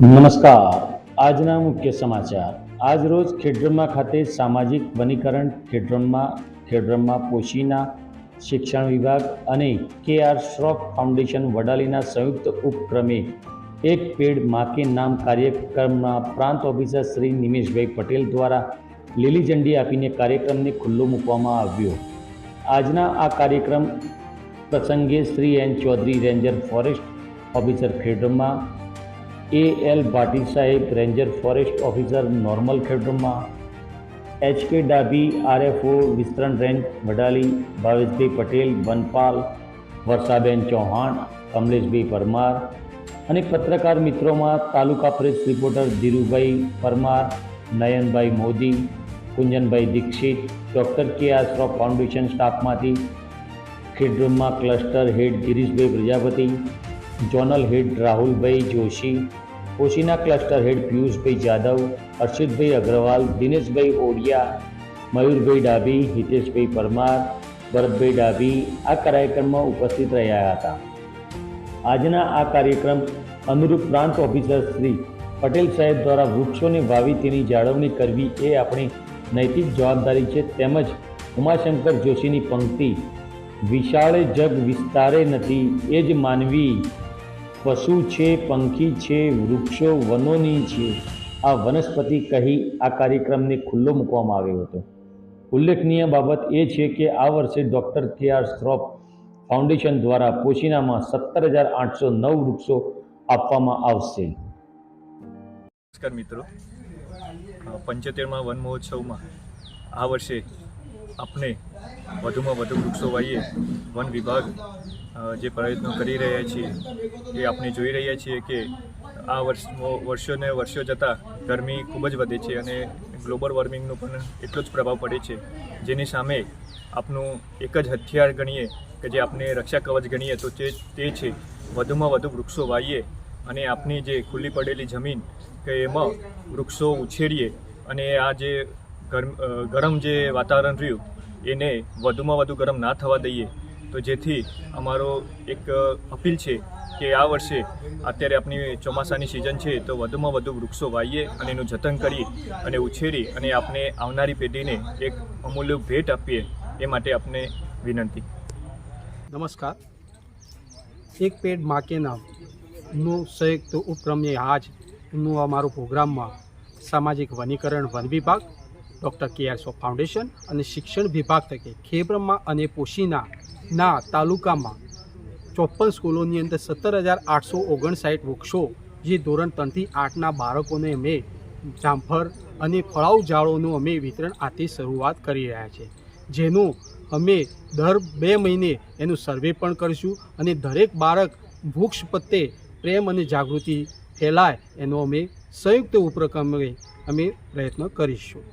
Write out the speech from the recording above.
નમસ્કાર. આજના મુખ્ય સમાચાર. આજ રોજ ખેડબ્રહ્મા ખાતે સામાજિક વનીકરણ ખેડબ્રહ્મા ખેડબ્રહ્મા પોશીના શિક્ષણ વિભાગ અને કે આર શ્રોફ ફાઉન્ડેશન વડાલીના સંયુક્ત ઉપક્રમે એક પેડ માકે નામ કાર્યક્રમના પ્રાંત ઓફિસર શ્રી નિમેશભાઈ પટેલ દ્વારા લીલી ઝંડી આપીને કાર્યક્રમને ખુલ્લો મૂકવામાં આવ્યો. આજના આ કાર્યક્રમ પ્રસંગે Shri N. Chaudhary, ranger forest officer Khedbrahma A L Bhati સાહેબ, રેન્જર ફોરેસ્ટ ઓફિસર, નોર્મલ ખેડરૂમમાં એચ કે ડાભી, આરએફઓ, વિસ્તરણ રેન્જ, વડાલી, ભાવેશભાઈ પટેલ, વનપાલ, વર્ષાબેન ચૌહાણ, કમલેશભાઈ પરમાર અને પત્રકાર મિત્રોમાં taluka press reporter Dhirubhai Parmar, Nayanbhai Modi, Kunjanbhai Dixit, doctor K A Shroff foundation સ્ટાફમાંથી ખેડરૂમમાં cluster head Girishbhai Prajapati zonal head Rahulbhai Joshi કોશીના cluster head Piyushbhai Jadav Harshitbhai Agarwal Dineshbhai Odia Mayurbhai Dabhi Hiteshbhai Parmar Bharatbhai Dabhi આ કાર્યક્રમમાં ઉપસ્થિત રહ્યા હતા. આજના આ કાર્યક્રમ અનુરૂપ પ્રાંત ઓફિસર શ્રી પટેલ સાહેબ દ્વારા વૃક્ષોને વાવી તેની જાળવણી કરવી એ આપણી નૈતિક જવાબદારી છે. તેમજ ઉમાશંકર જોશીની પંક્તિ, વિશાળે જગ વિસ્તારે નથી, એ જ માનવી પશુ છે, પંખી છે, વૃક્ષો, વનોની છે. આ વનસ્પતિ કહી આ કાર્યક્રમને ખુલ્લો મૂકવામાં આવ્યો હતો. ઉલ્લેખનીય બાબત એ છે કે આ વર્ષે ડૉક્ટર કે આર શ્રોફ ફાઉન્ડેશન દ્વારા પોશીનામાં સત્તર હજાર આઠસો નવ વૃક્ષો આપવામાં આવશે. નમસ્કાર મિત્રો. પંચોતેરમાં વન મહોત્સવમાં આ વર્ષે આપણે વધુમાં વધુ વૃક્ષો વાવીએ. વન વિભાગ જે પ્રયત્નો કરી રહ્યા છીએ, એ આપણે જોઈ રહ્યા છીએ કે આ વર્ષ, વર્ષોને વર્ષો જતાં ગરમી ખૂબ જ વધે છે અને ગ્લોબલ વોર્મિંગનો પણ એટલો જ પ્રભાવ પડે છે. જેની સામે આપનું એક જ હથિયાર ગણીએ કે જે આપણે રક્ષા કવચ ગણીએ તો તે તે છે, વધુમાં વધુ વૃક્ષો વાવીએ અને આપની જે ખુલ્લી પડેલી જમીન કે એમાં વૃક્ષો ઉછેરીએ અને આ જે ગરમ જે વાતાવરણ રહ્યું, એને વધુમાં વધુ ગરમ ના થવા દઈએ. તો જેથી અમારો એક અપીલ છે કે આ વર્ષે અત્યારે આપણી ચોમાસાની સિઝન છે, તો વધુમાં વધુ વૃક્ષો વાવીએ અને એનું જતન કરી અને ઉછેરી અને આપણે આવનારી પેઢીને એક અમૂલ્ય ભેટ આપીએ એ માટે આપને વિનંતી. નમસ્કાર. એક પેડમાં કે નામ. નું સંયુક્ત ઉપક્રમે આજનું અમારું પ્રોગ્રામમાં સામાજિક વનીકરણ, વન વિભાગ, ડૉક્ટર કે આર સો ફાઉન્ડેશન અને શિક્ષણ વિભાગ તકે ખેબ્રહ્મા અને પોશીના ના, તાલુકામાં ચોપન સ્કૂલોની અંદર સત્તર હજાર આઠસો ઓગણસાઠ વૃક્ષો, જે ધોરણ ત્રણથી આઠના બાળકોને અમે જામફળ અને ફળાઉ ઝાડોનું અમે વિતરણ આથી શરૂઆત કરી રહ્યા છે. જેનું અમે દર બે મહિને એનું સર્વે પણ કરીશું અને દરેક બાળક વૃક્ષ પ્રત્યે પ્રેમ અને જાગૃતિ ફેલાય એનો અમે સંયુક્ત ઉપક્રમે અમે પ્રયત્ન કરીશું.